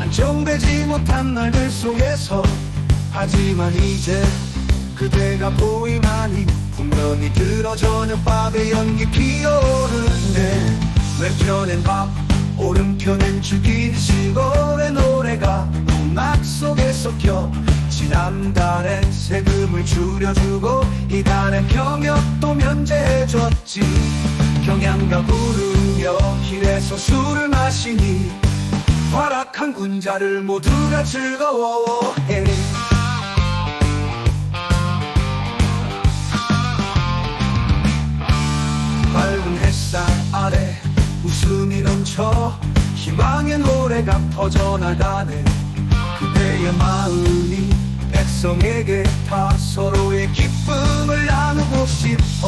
안정되지 못한 날들 속에서. 하지만 이제 그대가 보이마니 분명히 들어 저녁밥에 연기 피어오르는데. 왼편엔 밥 오른편엔 죽인 시골의 노래가 음악 속에 섞여 지난달엔 세금을 줄여주고 이달엔 병역도 면제해줬지. 부르며 길에서 술을 마시니 활악한 군자를 모두가 즐거워해 밝은 햇살 아래 웃음이 넘쳐 희망의 노래가 퍼져나가네. 그대의 마음이 백성에게 다 서로의 기쁨을 나누고 싶어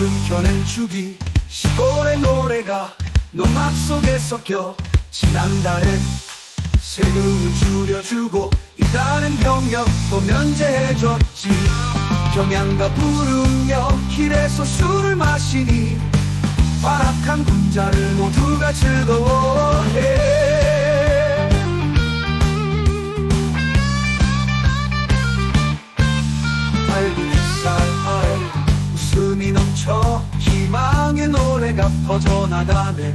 오른편엔 죽이 시골의 노래가 농악 속에 섞여 지난달엔 세금을 줄여주고 이달엔 병역도 면제해줬지. 경양가 부르며 길에서 술을 마시니 활악한 군자를 모두가 즐거워해 희망의 노래가 퍼져나가네.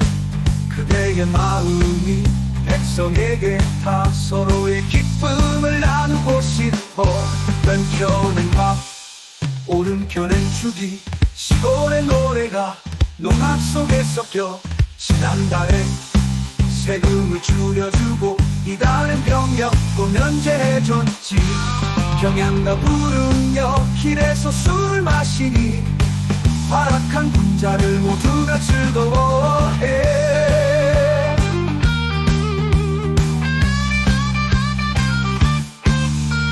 그대의 마음이 백성에게 다 서로의 기쁨을 나누고 싶어. 왼편엔 밥 오른편엔 죽이. 시골의 노래가 농악 속에 섞여 지난달에 세금을 줄여주고 이달엔 병역도 면제해줬지. 경양가 부르며 길에서 술 마시니 자를 모두가 즐거워해.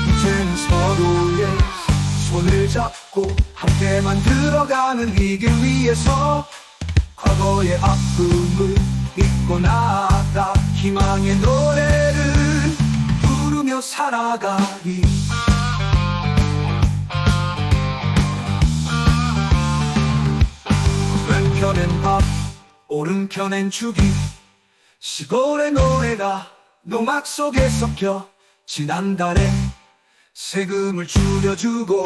이제는 서로의 손을 잡고 함께 만들어가는 이 길 위에서 과거의 아픔을 잊고 나아가 희망의 노래를 부르며 살아가리 오른편엔 죽이 시골의 노래가 농악 속에 섞여 지난달에 세금을 줄여주고